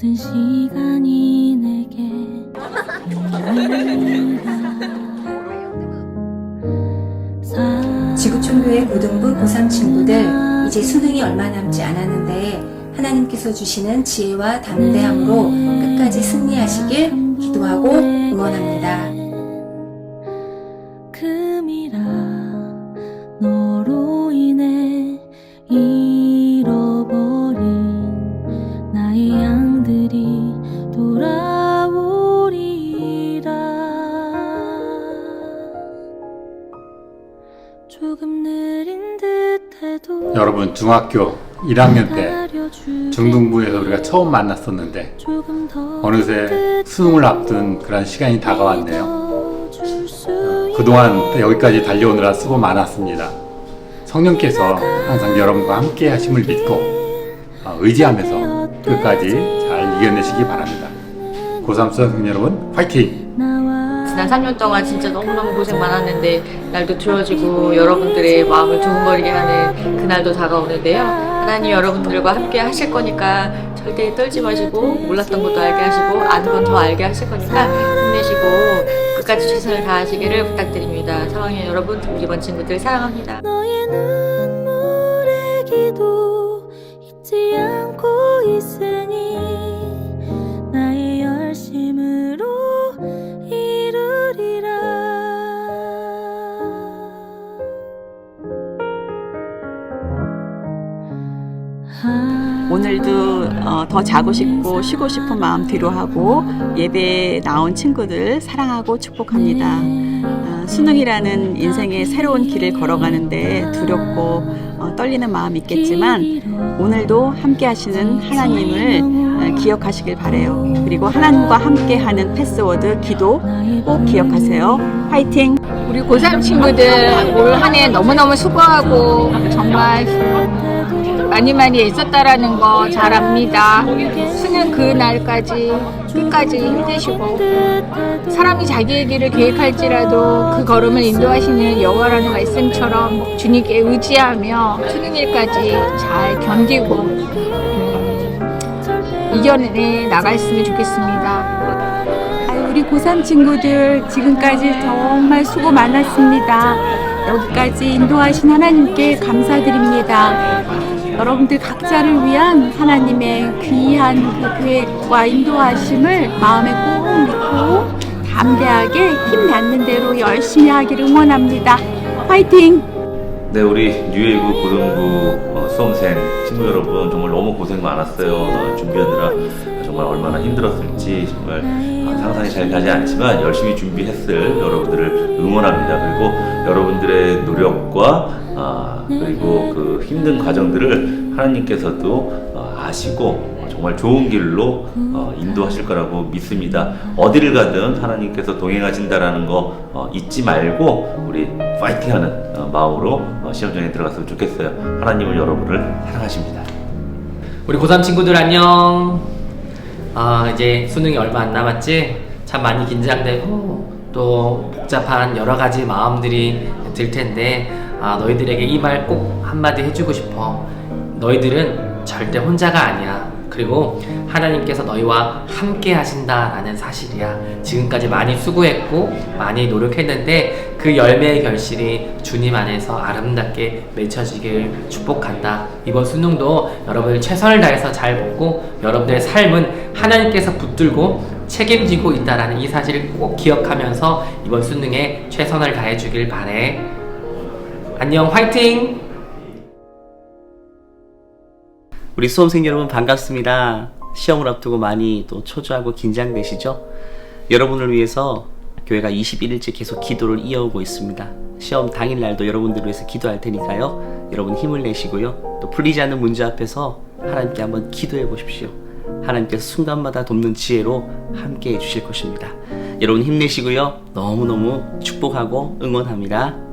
모든 시간이 내게 사- 지구촌교회 고등부 고3 친구들 이제 수능이 얼마 남지 않았는데 하나님께서 주시는 지혜와 담대함으로 끝까지 승리하시길 기도하고 응원합니다. 여러분 중학교 1학년 때. 중등부에서 우리가 처음 만났었는데 어느새 수능을 앞둔 그런 시간이 다가왔네요. 줄수 그동안 여기까지 달려오느라 수고 많았습니다. 성령께서 항상 여러분과 함께 하심을 믿고 어, 의지하면서 끝까지 잘 이겨내시기 바랍니다. 고3 수학생 여러분 화이팅! 지난 3년 동안 진짜 너무너무 고생 많았는데 날도 추워지고 여러분들의 마음을 두근거리게 하는 그날도 다가오는데요. 하나님 여러분들과 함께 하실 거니까 절대 떨지 마시고 몰랐던 것도 알게 하시고 아는 건 더 알게 하실 거니까 힘내시고 끝까지 최선을 다하시기를 부탁드립니다. 사랑해 여러분 이번 친구들 사랑합니다. 오늘도 어, 더 자고 싶고 쉬고 싶은 마음 뒤로 하고 예배에 나온 친구들 사랑하고 축복합니다. 아, 수능이라는 인생의 새로운 길을 걸어가는데 두렵고 어, 떨리는 마음 있겠지만 오늘도 함께 하시는 하나님을 어, 기억하시길 바래요. 그리고 하나님과 함께 하는 패스워드 기도 꼭 기억하세요. 화이팅! 우리 고3 친구들 올 한 해 너무너무 수고하고 정말 많이 많이 애썼다라는 거 잘 압니다. 수능 그 날까지 끝까지 힘내시고 사람이 자기의 길을 계획할지라도 그 걸음을 인도하시는 여호와라는 말씀처럼 주님께 의지하며 수능일까지 잘 견디고 음, 이겨내 나갔으면 좋겠습니다. 우리 고3 친구들 지금까지 정말 수고 많았습니다. 여기까지 인도하신 하나님께 감사드립니다. 여러분들 각자를 위한 하나님의 귀한 그 계획과 인도하심을 마음에 꼭 믿고 담대하게 힘 닿는 대로 열심히 하기를 응원합니다. 화이팅! 네, 우리 뉴웨이브 고등부 어, 수험생 친구 여러분 정말 너무 고생 많았어요. 어, 준비하느라 정말 얼마나 힘들었을지 정말 아, 상상이 잘 가지 않지만 열심히 준비했을 여러분들을 응원합니다. 그리고 여러분들의 노력과 아, 그리고 그 힘든 과정들을 하나님께서도 어, 아시고 정말 좋은 길로 어, 인도하실 거라고 믿습니다. 어디를 가든 하나님께서 동행하신다라는 거 어, 잊지 말고 우리 파이팅하는 어, 마음으로 어, 시험장에 들어갔으면 좋겠어요. 하나님은 여러분을 사랑하십니다. 우리 고3 친구들 안녕. 아, 이제 수능이 얼마 안 남았지? 참 많이 긴장되고 또 복잡한 여러 가지 마음들이 들 텐데 아, 너희들에게 이 말 꼭 한마디 해주고 싶어. 너희들은 절대 혼자가 아니야. 그리고 하나님께서 너희와 함께 하신다라는 사실이야. 지금까지 많이 수고했고 많이 노력했는데 그 열매의 결실이 주님 안에서 아름답게 맺혀지길 축복한다. 이번 수능도 여러분들 최선을 다해서 잘 보고 여러분들의 삶은 하나님께서 붙들고 책임지고 있다라는 이 사실을 꼭 기억하면서 이번 수능에 최선을 다해 주길 바래. 안녕, 화이팅! 우리 수험생 여러분 반갑습니다. 시험을 앞두고 많이 또 초조하고 긴장되시죠? 여러분을 위해서 교회가 21일째 계속 기도를 이어오고 있습니다. 시험 당일날도 여러분들을 위해서 기도할 테니까요. 여러분 힘을 내시고요. 또 풀리지 않는 문제 앞에서 하나님께 한번 기도해 보십시오. 하나님께서 순간마다 돕는 지혜로 함께 해주실 것입니다. 여러분 힘내시고요. 너무너무 축복하고 응원합니다.